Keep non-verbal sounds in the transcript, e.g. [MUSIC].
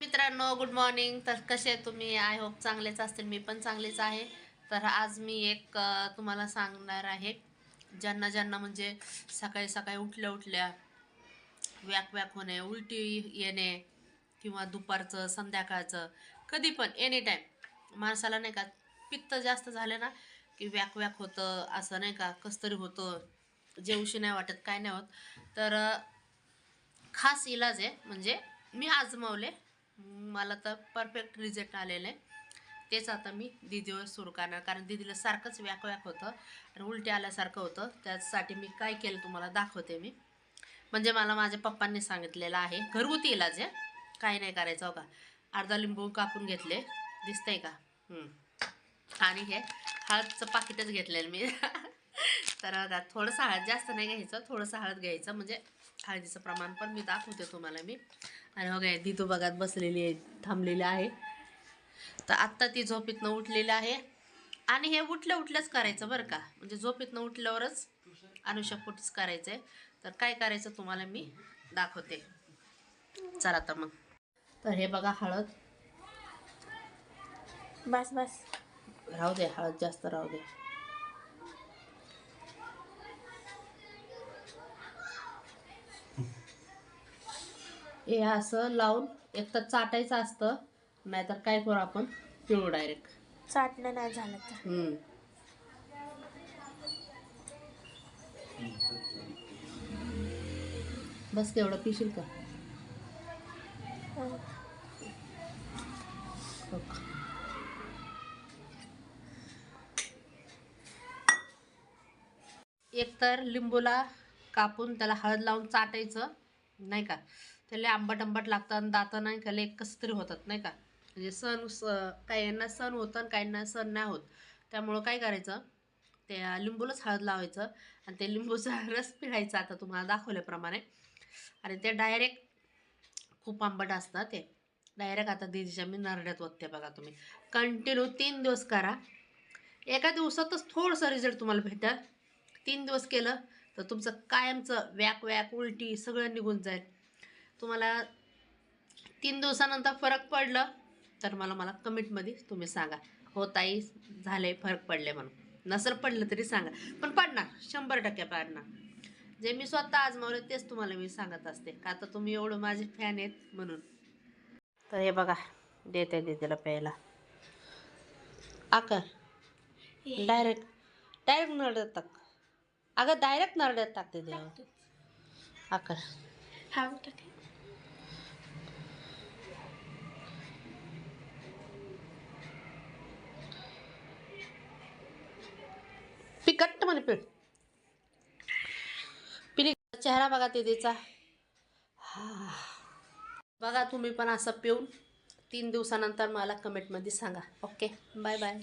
मित्रांनो good morning तर कसे तुम्ही? आय होप चांगलेच असतील. मी पण चांगलेच आहे. तर आज मी एक तुम्हाला सांगणार आहे. ज्यांना ज्यांना म्हणजे सकाळी सकाळी उठल्या उठल्या व्याक व्याक होणे उलटी येणे किंवा दुपारचं संध्याकाळचं कधी पण एनी टाईम माणसाला नाही का पित्त जास्त झालं ना की व्याक व्याक होतं असं नाही का कसं तरी होतं. जेवशी नाही वाटत काय नाही होत. तर खास इलाज आहे. म्हणजे मी आजमावले. मला तर परफेक्ट रिझल्ट आहे तेच आता मी दीदीवर सुरू करणार. कारण दीदीला सारखंच व्याक व्याक होतं. आणि उलटी आल्यासारखं होतं. त्यासाठी मी काय केलं तुम्हाला दाखवते मी. म्हणजे मला माझ्या पप्पांनी सांगितलेलं आहे. घरगुती इलाज आहे. काही नाही करायचं हो का? अर्धा लिंबू कापून घेतले. दिसतंय का? आणि हे हळदचं पाकिटच घेतलेलं मी. [LAUGHS] तर आता थोडंसं हळद जास्त नाही घ्यायचं. थोडंसं हळद घ्यायचं. म्हणजे हळदीचं प्रमाण पण मी दाखवते तुम्हाला मी. आणि बघा हे दितू बघात बसलेली आहे थांबलेली आहे. तर आत्ता ती झोपेतनं उठलेली आहे. आणि हे उठल्या उठल्याच करायचं बरं का? म्हणजे झोपेतनं उठल्यावरच अनुषापोटीच करायचं आहे तर काय करायचं तुम्हाला मी दाखवते. चला तर मग. तर हे बघा हळद. बस बस. राहू दे हळद जास्त राहू दे. हे असं लावून एक तर चाटायचं असतं नाहीतर काय करू आपण? पिळू डायरेक्ट चाटणं नाही झालं तर. बस तेवढं पिशील का? हं. बघ. एकतर लिंबूला कापून त्याला हळद लावून चाटायचं नाही का? त्याला आंबट आंबट लागतं आणि दातं नाही खाले कसं तरी होतात नाही का? म्हणजे सण स काहींना सण होतं आणि काहींना सण नाही होत. त्यामुळं काय करायचं त्या लिंबूलाच हळद लावायचं आणि ते लिंबूचा [LAUGHS] रस पिळायचा आता तुम्हाला दाखवल्याप्रमाणे. आणि ते डायरेक्ट खूप आंबट असतात ते. डायरेक्ट आता दीदीच्या मी नरड्यात ओतते बघा तुम्ही. कंटिन्यू तीन दिवस करा. एका दिवसातच थोडंसं रिझल्ट तुम्हाला भेटेल. तीन दिवस केलं तर तुमचं कायमचं व्याक व्याक उलटी सगळं निघून जाईल. तुम्हाला तीन दिवसानंतर फरक पडलं तर मला मला कमेंटमध्ये तुम्ही सांगा. हो ताई झाले फरक पडले म्हणून. नसर पडलं तरी सांगा. पण पडणार शंभर टक्के पडणार. जे मी स्वतः आजमावलं तेच तुम्हाला मी सांगत असते. का तर तुम्ही एवढं माझे फॅन आहेत म्हणून. तर हे बघा देते दीदीला प्यायला. आकर डायरेक्ट डायरेक्ट नरड्यात टाक. अगं डायरेक्ट नरड्यात टाकते देवा आकर. हा टाक म्हणे पीठ. पिली चेहरा बघा दीदीचा. हा. बघा तुम्ही पण असं पिऊन तीन दिवसानंतर मला कमेंटमध्ये सांगा. Okay bye bye